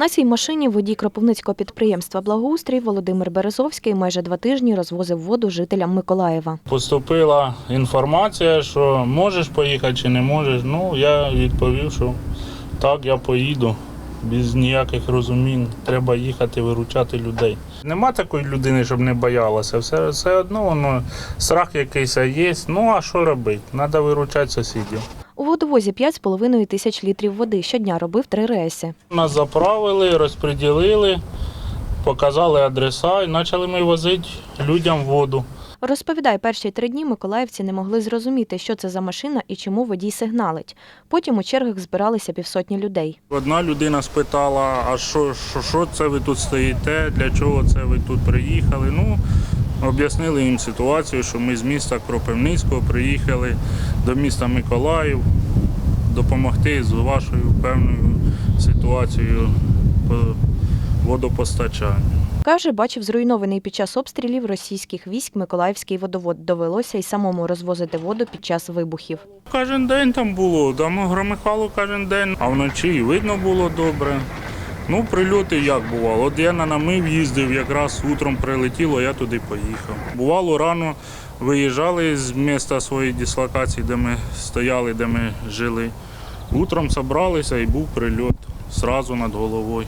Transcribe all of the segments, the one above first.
На цій машині водій кропивницького підприємства Благоустрій Володимир Березовський майже два тижні розвозив воду жителям Миколаєва. Поступила інформація, що можеш поїхати чи не можеш. Ну, я відповів, що так, я поїду. Без ніяких розумінь. Треба їхати виручати людей. Нема такої людини, щоб не боялася. Все, все одно воно страх якийсь є. Ну а що робити? Треба виручати сусідів. Водовозі 5,5 тисяч літрів води щодня робив три рейси. Нас заправили, розподілили, показали адреса і почали ми возити людям воду. Розповідає, перші три дні миколаївці не могли зрозуміти, що це за машина і чому водій сигналить. Потім у чергах збиралися півсотні людей. Одна людина спитала, а що, що, що це ви тут стоїте, для чого це ви тут приїхали. Ну, об'яснили їм ситуацію, що ми з міста Кропивницького приїхали до міста Миколаїв допомогти з вашою певною ситуацією по водопостачанню. Каже, бачив зруйнований під час обстрілів російських військ Миколаївський водовод. Довелося й самому розвозити воду під час вибухів. Кожен день там було, там громихало кожен день, а вночі і видно було добре. Ну, прильоти як бувало. От я на намив їздив, якраз утром прилетіло, я туди поїхав. Бувало, рано виїжджали з міста своєї дислокації, де ми стояли, де ми жили. Утром зібралися і був прильот зразу над головою.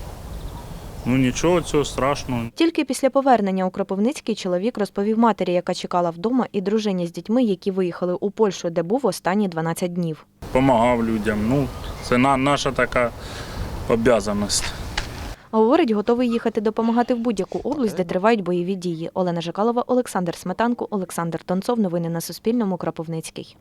Ну нічого цього страшного. Тільки після повернення у Кропивницький чоловік розповів матері, яка чекала вдома, і дружині з дітьми, які виїхали у Польщу, де був останні 12 днів. Помагав людям. Ну, це наша така обов'язаність. Говорить, готовий їхати допомагати в будь-яку область, де тривають бойові дії. Олена Жикалова, Олександр Сметанко, Олександр Тонцов. Новини на Суспільному. Кропивницький.